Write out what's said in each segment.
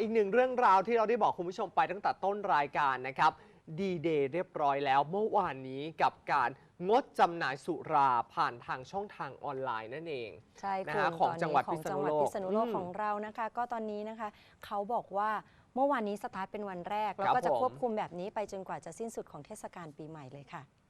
อีกหนึ่งเรื่องราวที่เราได้บอกคุณผู้ชมไปตั้งแต่ต้นรายการนะครับดีเดย์เรียบร้อยแล้วเมื่อวานนี้กับการงดจำหน่ายสุราผ่านทางช่องทางออนไลน์นั่นเองใช่นะคุณฮะของตนนี้จังหวัดของจังหวัดพิพิษษณุณุโลโลกกของเรานะคะ ก็ตอนนี้นะคะเขาบอกว่าเมื่อวานนี้สตาร์ทเป็นวันแรก แล้วครับก็จะผมควบคุมแบบนี้ไปจนกว่าจะสิ้นสุดของเทศกาลปีใหม่เลยค่ะอืม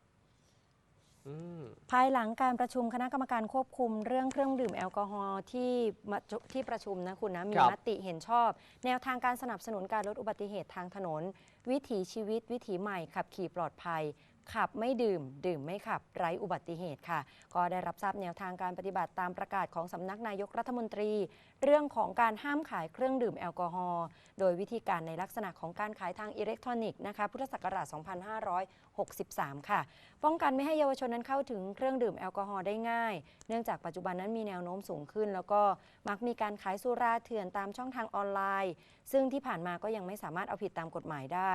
ภายหลังการประชุมคณะกรรมการควบคุมเรื่องเครื่องดื่มแอลกอฮอล์ที่มาจุที่ประชุมนะคุณนะมีครับมติเห็นชอบ แนวทางการสนับสนุนการลดอุบัติเหตุทางถนน วิถีชีวิตวิถีใหม่ขับขี่ปลอดภัย ขับไม่ดื่ม ดื่มไม่ขับ ไร้อุบัติเหตุค่ะ ก็ได้รับทราบแนวทางการปฏิบัติตามประกาศของสำนักนายกรัฐมนตรี เรื่องของการห้ามขายเครื่องดื่มแอลกอฮอล์โดยวิธีการในลักษณะของการขายทางอิเล็กทรอนิกส์นะคะพุทธศักราช 2563 ค่ะ ป้องกันไม่ให้เยาวชนนั้นเข้าถึงเครื่องดื่มแอลกอฮอล์ได้ง่าย เนื่องจากปัจจุบันนั้นมีแนวโน้มสูงขึ้น แล้วก็มักมีการขายสุราเถื่อนตามช่องทางออนไลน์ ซึ่งที่ผ่านมาก็ยังไม่สามารถเอาผิดตามกฎหมายได้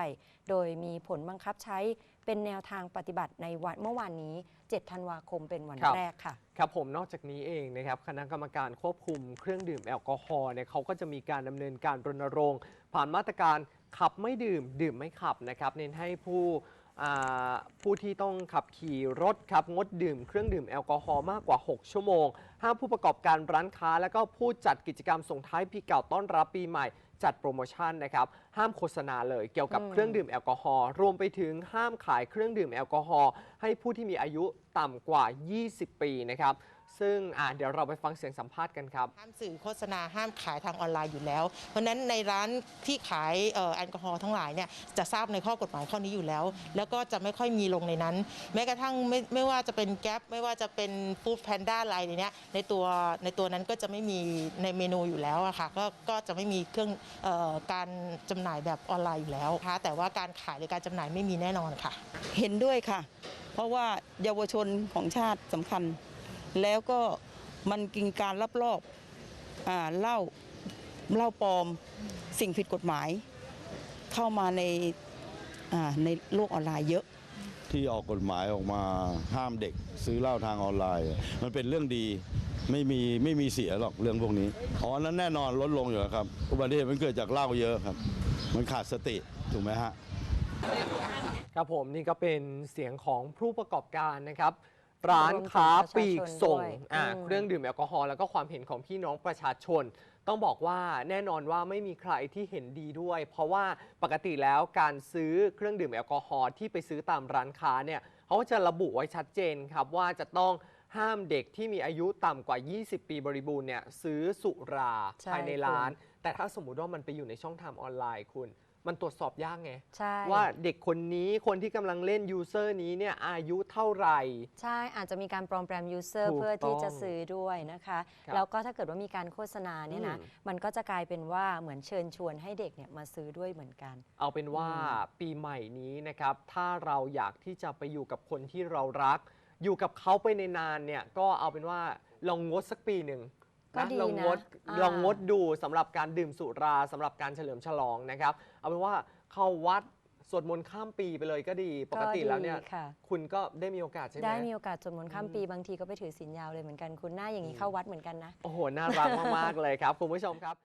โดยมีผลบังคับใช้เป็นแนวทางปฏิบัติในวันเมื่อวานนี้ 7 ธันวาคมเป็นวันครับ แรกค่ะ ครับผมนอกจากนี้เองนะครับคณะกรรมการควบคุมเครื่องดื่มแอลกอฮอล์เนี่ยเขาก็จะมีการดำเนินการรณรงค์ ผ่านมาตรการขับไม่ดื่ม ดื่มไม่ขับนะครับเน้นให้ผู้อ่าผู้ที่ต้องขับขี่รถครับงดดื่มเครื่องดื่มแอลกอฮอล์มากกว่า 6 ชั่วโมงห้ามผู้ประกอบการร้านค้า และก็ผู้จัดกิจกรรมส่งท้ายปีเก่าต้อนรับปีใหม่ จัดโปรโมชั่นนะครับ ห้ามโฆษณาเลยเกี่ยวกับอืมเครื่องดื่มแอลกอฮอล์รวมไปถึงห้ามขายเครื่องดื่มแอลกอฮอล์ ให้ผู้ที่มีอายุต่ำกว่า 20 ปีนะครับ ซึ่งอ่าเดี๋ยวเราไปฟังเสียงสัมภาษณ์กันครับ ห้ามสื่อโฆษณาห้ามขายทางออนไลน์อยู่แล้ว เพราะฉะนั้นในร้านที่ขายเอ่อแอลกอฮอล์ทั้งหลายเนี่ยจะทราบในข้อกฎหมายข้อนี้อยู่แล้ว แล้วก็จะไม่ค่อยมีลงในนั้น แม้กระทั่งไม่ไม่ว่าจะเป็นแก๊ปไม่ว่าจะเป็นฟู้ดแพนด้าอะไรเนี้ยในตัวในตัวนั้นก็จะไม่มีในเมนูอยู่แล้วอะค่ะก็ก็จะไม่มีเครื่องเออการจำหน่ายแบบออนไลน์อยู่แล้วนะคะแต่ว่าการขายหรือการจำหน่ายไม่มีแน่นอนค่ะ เห็นด้วยค่ะ เพราะว่าเยาวชนของชาติสำคัญ แล้วก็มันกินการรับรอบอเหล้าเหล้าปลอมสิ่งผิดกฎหมาย เข้ามาในในโลกออนไลน์เยอะที่ออกกฎหมายออกมาห้ามเด็กซื้อเหล้าทางออนไลน์ มันเป็นเรื่องดีไม่มีไม่มีเสียหรอกเรื่องพวกนี้อ๋อนนั้นแน่นอนลดลงอยู่แล้วครับอุบัติเหตุมันเกิดจากเหล้าเยอะครับ มันขาดสติถูกไหมฮะ ครับผมนี่ก็เป็นเสียงของผู้ประกอบการนะครับร้านค้าปลีกส่งรวมถึงประชาชนด้วยอ่าอืมเครื่องดื่มแอลกอฮอล์แล้วก็ความเห็นของพี่น้องประชาชน ต้องบอกว่าแน่นอนว่าไม่มีใครที่เห็นดีด้วย เพราะว่าปกติแล้วการซื้อเครื่องดื่มแอลกอฮอล์ที่ไปซื้อตามร้านค้าเนี่ยเขาจะระบุไว้ชัดเจนครับว่าจะต้องห้ามเด็กที่มีอายุต่ำกว่า 20 ปีบริบูรณ์เนี่ยซื้อสุราใช่ภายในร้าน แต่ถ้าสมมุติว่ามันไปอยู่ในช่องทางออนไลน์คุณ มันตรวจสอบยากไง ใช่ ว่าเด็กคนนี้คนที่กำลังเล่นยูเซอร์นี้เนี่ยอายุเท่าไหร่ ใช่อาจจะมีการปลอมแปลงยูเซอร์ถูกเพื่อที่ต้องจะซื้อด้วยนะคะ ครับแล้วก็ถ้าเกิดว่ามีการโฆษณาเนี่ยนะ อืม มันก็จะกลายเป็นว่าเหมือนเชิญชวนให้เด็กเนี่ยมาซื้อด้วยเหมือนกัน เอาเป็นว่าอืมปีใหม่นี้นะครับ ถ้าเราอยากที่จะไปอยู่กับคนที่เรารัก อยู่กับเขาไปในนานๆเนี่ย ก็เอาเป็นว่าลองงดสักปีหนึ่ง ก็ดีลองงดนะอ่าลองงดดูสำหรับการดื่มสุราสำหรับการเฉลิมฉลองนะครับ เอาเป็นว่าเข้าวัดสวดมนต์ข้ามปีไปเลยก็ดี ปกติแล้วเนี่ยดีค่ะ คุณก็ได้มีโอกาสใช่ไหม ได้มีโอกาสสวดมนต์ข้ามอืมปีบางทีก็ไปถือศีลยาวเลยเหมือนกันคุณหน้าอย่างนี้เข้าวัดเหมือนกันนะ โอ้โห น่ารักมาก ๆ เลยครับ คุณผู้ชมครับ